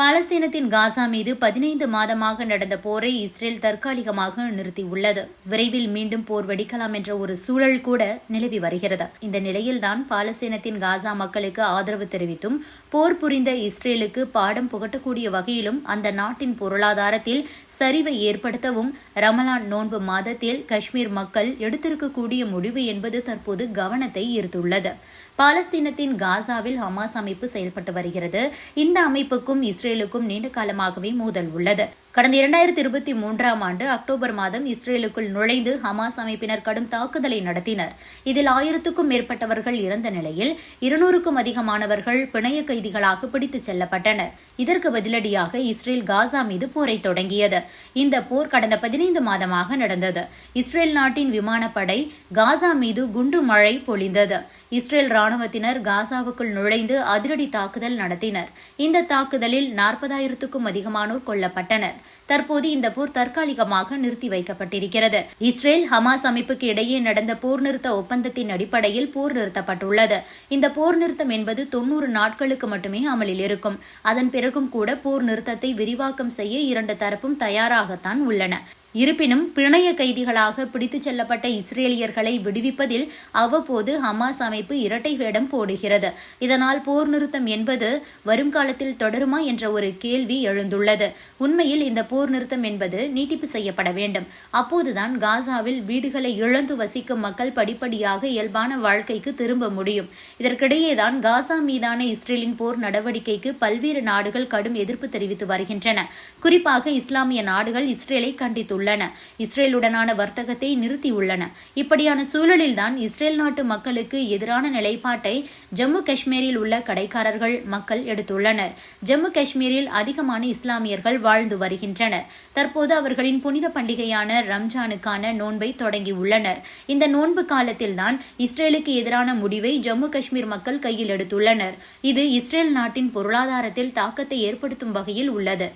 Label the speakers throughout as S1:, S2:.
S1: பாலஸ்தீனத்தின் காசா மீது பதினைந்து மாதமாக நடந்த போரை இஸ்ரேல் தற்காலிகமாக நிறுத்தியுள்ளது. விரைவில் மீண்டும் போர் வெடிக்கலாம் என்ற ஒரு சூழல் கூட நிலவி வருகிறது. இந்த நிலையில்தான் பாலஸ்தீனத்தின் காசா மக்களுக்கு ஆதரவு தெரிவித்தும் போர் புரிந்த இஸ்ரேலுக்கு பாடம் புகட்டக்கூடிய வகையிலும் அந்த நாட்டின் பொருளாதாரத்தில் சரிவை ஏற்படுத்தவும் ரமலான் நோன்பு மாதத்தில் காஷ்மீர் மக்கள் எடுத்திருக்கக்கூடிய முடிவு என்பது தற்போது கவனத்தை ஈர்த்துள்ளது. பாலஸ்தீனத்தின் காசாவில் ஹமாஸ் அமைப்பு செயல்பட்டு வருகிறது. இந்த அமைப்புக்கும் இஸ்ரேலுக்கும் நீண்ட காலமாகவே மோதல் உள்ளது. கடந்த இரண்டாயிரத்தி இருபத்தி மூன்றாம் ஆண்டு அக்டோபர் மாதம் இஸ்ரேலுக்குள் நுழைந்து ஹமாஸ் அமைப்பினர் கடும் தாக்குதலை நடத்தினர். இதில் ஆயிரத்துக்கும் மேற்பட்டவர்கள் இறந்த நிலையில் இருநூறுக்கும் அதிகமானவர்கள் பிணைய கைதிகளாக பிடித்துச் செல்லப்பட்டனர். இதற்கு பதிலடியாக இஸ்ரேல் காசா மீது போரை தொடங்கியது. இந்த போர் கடந்த பதினைந்து மாதமாக நடந்தது. இஸ்ரேல் நாட்டின் விமானப்படை காசா மீது குண்டு மழை பொழிந்தது. இஸ்ரேல் ராணுவத்தினர் காசாவுக்குள் நுழைந்து அதிரடி தாக்குதல் நடத்தினர். இந்த தாக்குதலில் நாற்பதாயிரத்துக்கும் அதிகமானோர் கொல்லப்பட்டனர். தற்போது இந்த போர் தற்காலிகமாக நிறுத்தி வைக்கப்பட்டிருக்கிறது. இஸ்ரேல் ஹமாஸ் அமைப்புக்கு இடையே நடந்த போர் நிறுத்த ஒப்பந்தத்தின் அடிப்படையில் போர் நிறுத்தப்பட்டுள்ளது. இந்த போர் நிறுத்தம் என்பது தொன்னூறு நாட்களுக்கு மட்டுமே அமலில் இருக்கும். அதன் பிறகும் கூட போர் நிறுத்தத்தை விரிவாக்கம் செய்ய இரண்டு தரப்பும் தயாராகத்தான் உள்ளன. இருப்பினும் பிணைய கைதிகளாக பிடித்துச் செல்லப்பட்ட இஸ்ரேலியர்களை விடுவிப்பதில் அவ்வப்போது ஹமாஸ் அமைப்பு இரட்டை வேடம் போடுகிறது. இதனால் போர் நிறுத்தம் என்பது வரும் காலத்தில் தொடருமா என்ற ஒரு கேள்வி எழுந்துள்ளது. உண்மையில் இந்த போர் நிறுத்தம் என்பது நீட்டிப்பு செய்யப்பட வேண்டும். அப்போதுதான் காசாவில் வீடுகளை இழந்து வசிக்கும் மக்கள் படிப்படியாக இயல்பான வாழ்க்கைக்கு திரும்ப முடியும். இதற்கிடையேதான் காசா மீதான இஸ்ரேலின் போர் நடவடிக்கைக்கு பல்வேறு நாடுகள் கடும் எதிர்ப்பு தெரிவித்து வருகின்றன. குறிப்பாக இஸ்லாமிய நாடுகள் இஸ்ரேலை கண்டித்துள்ளன. உள்ளன. இஸ்ரேலுடனான வர்த்தகத்தை நிறுத்தியுள்ளன. இப்படியான சூழலில்தான் இஸ்ரேல் நாட்டு மக்களுக்கு எதிரான நிலைப்பாட்டை ஜம்மு காஷ்மீரில் உள்ள கடைக்காரர்கள் மக்கள் எடுத்துள்ளனர். ஜம்மு காஷ்மீரில் அதிகமான இஸ்லாமியர்கள் வாழ்ந்து வருகின்றனர். தற்போது அவர்களின் புனித பண்டிகையான ரம்ஜானுக்கான நோன்பை தொடங்கியுள்ளனர். இந்த நோன்பு காலத்தில்தான் இஸ்ரேலுக்கு எதிரான முடிவை ஜம்மு காஷ்மீர் மக்கள் கையில் எடுத்துள்ளனர். இது இஸ்ரேல் நாட்டின் பொருளாதாரத்தில் தாக்கத்தை ஏற்படுத்தும் வகையில் உள்ளது.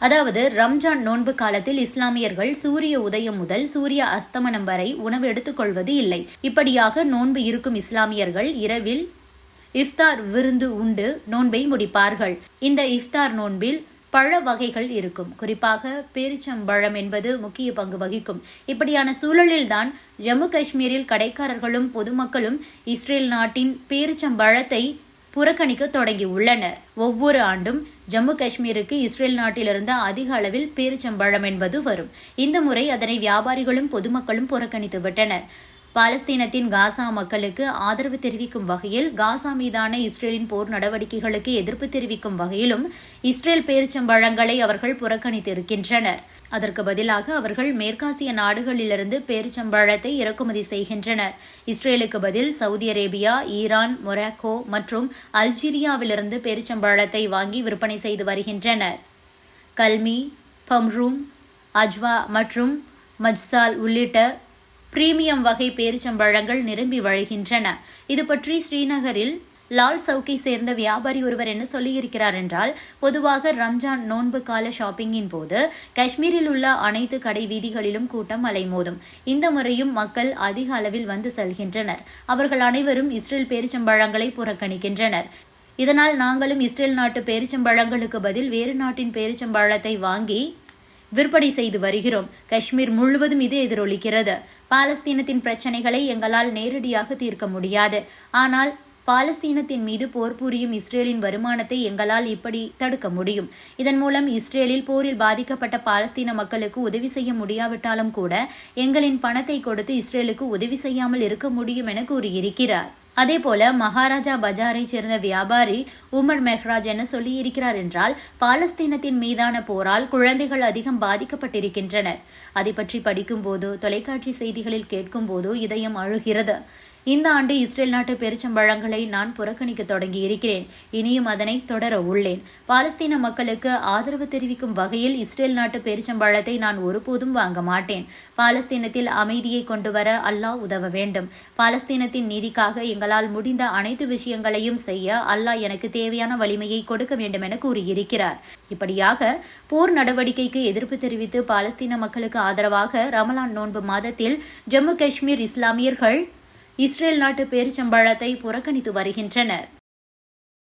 S1: அதாவது ரம்ஜான் நோன்பு காலத்தில் இஸ்லாமியர்கள் சூரிய உதயம் முதல் சூரிய அஸ்தமனம் வரை உணவு எடுத்துக்கொள்வது இல்லை. இப்படியாக நோன்பு இருக்கும் இஸ்லாமியர்கள் இரவில் இஃப்தார் விருந்து உண்டு நோன்பை முடிப்பார்கள். இந்த இஃப்தார் நோன்பில் பழ வகைகள் இருக்கும். குறிப்பாக பேரிச்சம்பழம் என்பது முக்கிய பங்கு வகிக்கும். இப்படியான சூழலில்தான் ஜம்மு காஷ்மீரில் கடைக்காரர்களும் பொதுமக்களும் இஸ்ரேல் நாட்டின் பேரிச்சம்பழத்தை புறக்கணிக்க தொடங்கி உள்ளனர் ஒவ்வொரு ஆண்டும் ஜம்மு காஷ்மீருக்கு இஸ்ரேல் நாட்டிலிருந்து அதிக அளவில் பேரிச்சம்பழம் என்பது வரும். இந்த முறை அதனை வியாபாரிகளும் பொதுமக்களும் புறக்கணித்து விட்டனர் பாலஸ்தீனத்தின் காசா மக்களுக்கு ஆதரவு தெரிவிக்கும் வகையில் காசா மீதான இஸ்ரேலின் போர் நடவடிக்கைகளுக்கு எதிர்ப்பு தெரிவிக்கும் வகையிலும் இஸ்ரேல் பேரிச்சம்பழங்களை அவர்கள் புறக்கணித்திருக்கின்றனர். அதற்கு பதிலாக அவர்கள் மேற்காசிய நாடுகளிலிருந்து பேரிச்சம்பழத்தை இறக்குமதி செய்கின்றனர். இஸ்ரேலுக்கு பதில் சவுதி அரேபியா ஈரான் மொராக்கோ மற்றும் அல்ஜீரியாவிலிருந்து பேரிச்சம்பழத்தை வாங்கி விற்பனை செய்து வருகின்றனர். கல்மி பம்ரூம் அஜ்வா மற்றும் மஜ்சால் உள்ளிட்ட பிரீமியம் வகை பேரிச்சம்பழங்கள் நிரம்பி வழிகின்றன. இது பற்றி ஸ்ரீநகரில் லால் சவுக்கை சேர்ந்த வியாபாரி ஒருவர் என்ன சொல்லியிருக்கிறார் என்றால் பொதுவாக ரம்ஜான் நோன்பு கால ஷாப்பிங்கின் போது காஷ்மீரில் உள்ள அனைத்து கடை வீதிகளிலும் கூட்டம் அலைமோதும். இந்த முறையும் மக்கள் அதிக அளவில் வந்து செல்கின்றனர். அவர்கள் அனைவரும் இஸ்ரேல் பேரிச்சம்பழங்களை புறக்கணிக்கின்றனர். இதனால் நாங்களும் இஸ்ரேல் நாட்டு பேரிச்சம்பழங்களுக்கு பதில் வேறு நாட்டின் பேரிச்சம்பழத்தை வாங்கி விற்பனை செய்து வருகிறோம். காஷ்மீர் முழுவதும் இது எதிரொலிக்கிறது. பாலஸ்தீனத்தின் பிரச்சனைகளை எங்களால் நேரடியாக தீர்க்க முடியாது. ஆனால் பாலஸ்தீனத்தின் மீது போர் புரியும் இஸ்ரேலின் வருமானத்தை எங்களால் இப்படி தடுக்க முடியும். இதன் மூலம் இஸ்ரேலில் போரில் பாதிக்கப்பட்ட பாலஸ்தீன மக்களுக்கு உதவி செய்ய முடியாவிட்டாலும் கூட எங்களின் பணத்தை கொடுத்து இஸ்ரேலுக்கு உதவி செய்யாமல் இருக்க முடியும் என கூறியிருக்கிறார். அதே போல மகாராஜா பஜாரை சேர்ந்த வியாபாரி உமர் மெஹ்ராஜ் என சொல்லியிருக்கிறார் என்றால் பாலஸ்தீனத்தின் மீதான போரால் குழந்தைகள் அதிகம் பாதிக்கப்பட்டிருக்கின்றனர். அதை பற்றி படிக்கும்போதோ தொலைக்காட்சி செய்திகளில் கேட்கும்போதோ இதயம் அழுகிறது. இந்த ஆண்டு இஸ்ரேல் நாட்டு பெருச்சம்பழங்களை நான் புறக்கணிக்க தொடங்கி இருக்கிறேன் இனியும் அதனை தொடர உள்ளேன். பாலஸ்தீன மக்களுக்கு ஆதரவு தெரிவிக்கும் வகையில் இஸ்ரேல் நாட்டு பெருச்சம்பழத்தை நான் ஒருபோதும் வாங்க மாட்டேன். பாலஸ்தீனத்தில் அமைதியை கொண்டு வர அல்லாஹ் உதவ வேண்டும். பாலஸ்தீனத்தின் நீதிக்காக எங்களால் முடிந்த அனைத்து விஷயங்களையும் செய்ய அல்லாஹ் எனக்கு தேவையான வலிமையை கொடுக்க வேண்டும் என கூறியிருக்கிறார். இப்படியாக போர் நடவடிக்கைக்கு எதிர்ப்பு தெரிவித்து பாலஸ்தீன மக்களுக்கு ஆதரவாக ரமலான் நோன்பு மாதத்தில் ஜம்மு காஷ்மீர் இஸ்லாமியர்கள் இஸ்ரேல் நாட்டு பேரிச்சம்பழத்தை புறக்கணித்து வருகின்றனர்.